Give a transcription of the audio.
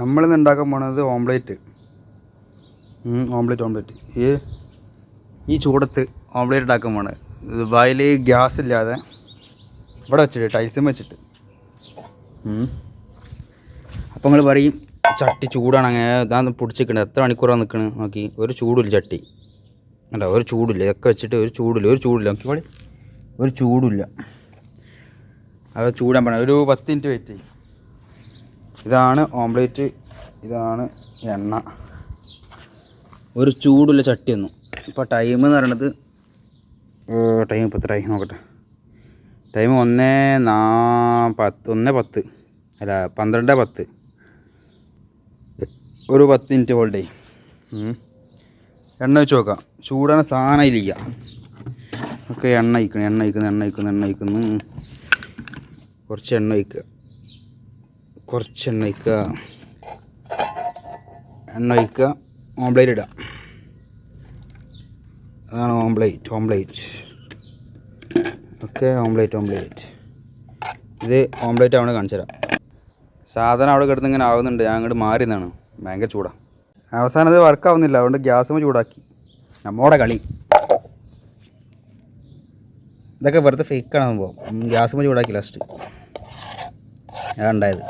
നമ്മളിന്ന് ഉണ്ടാക്കാൻ പോണത് ഓംലേറ്റ് ഓംലേറ്റ് ഓംലേറ്റ് ഈ ഈ ചൂടത്ത് ഓംലേറ്റ് ഉണ്ടാക്കാൻ പോണത്. ദുബായിൽ ഗ്യാസ് ഇല്ലാതെ ഇവിടെ വെച്ചിട്ട് ടൈൽസും വെച്ചിട്ട്. അപ്പം നിങ്ങൾ പറയും ചട്ടി ചൂടാണ് അങ്ങനെ ഇതാന്ന് പിടിച്ചിക്കണത് എത്ര മണിക്കൂറാണ് നിൽക്കണത് നോക്കി. ഒരു ചൂടില്ല ചട്ടി. അല്ല ഒരു ചൂടില്ല. ഇതൊക്കെ വെച്ചിട്ട് ഒരു ചൂടില്ല. ഒരു ചൂടില്ല. നോക്കി ഒരു ചൂടില്ല. അത് ചൂടാൻ പറഞ്ഞ ഒരു പത്ത് മിനിറ്റ് വെയിറ്റ് ചെയ്യും. ഇതാണ് ഓംലേറ്റ് ഇതാണ് എണ്ണ. ഒരു ചൂടുള്ള ചട്ടിയൊന്നും ഇപ്പോൾ ടൈം എന്ന് പറയണത് ടൈം ഇപ്പോൾ എത്ര നോക്കട്ടെ. ടൈം ഒന്ന് നാ പത്ത് ഒന്ന് പത്ത്. അല്ല പന്ത്രണ്ട് പത്ത്. ഒരു പത്ത് മിനിറ്റ് ഹോൾഡ് എണ്ണ വെച്ച് നോക്കാം. ചൂടാണ് സാധനം ഇല്ല ഒക്കെ എണ്ണ അയക്കണം എണ്ണ അയക്കുന്നു എണ്ണ അയക്കുന്നു എണ്ണ അയക്കുന്നു കുറച്ച് എണ്ണ ഒഴിക്കുക. കുറച്ച് എണ്ണ ഒഴിക്കുക എണ്ണ ഒഴിക്കുക ഓംപ്ലേറ്റ് ഇടാം. അതാണ് ഓംപ്ലേറ്റ് ഓംപ്ലേറ്റ് ഓക്കെ ഓംപ്ലേറ്റ് ഓംപ്ലേറ്റ് ഇത് ഓംപ്ലേറ്റ് അവിടെ കാണിച്ചു തരാം. സാധനം അവിടെ കിടന്ന് ഇങ്ങനെ ആവുന്നുണ്ട്. ഞാൻ അങ്ങോട്ട് മാറി നിന്നാണ്. ഭയങ്കര ചൂടാണ് അവസാനം അത് വർക്കാവുന്നില്ല അതുകൊണ്ട് ഗ്യാസ് ചൂടാക്കി. നമ്മോടെ കളി. ഇതൊക്കെ വെറുതെ ഫേക്കാണ് സംഭവം ഗ്യാസ് ചൂടാക്കി ലാസ്റ്റ് അതാണ് ഉണ്ടായത്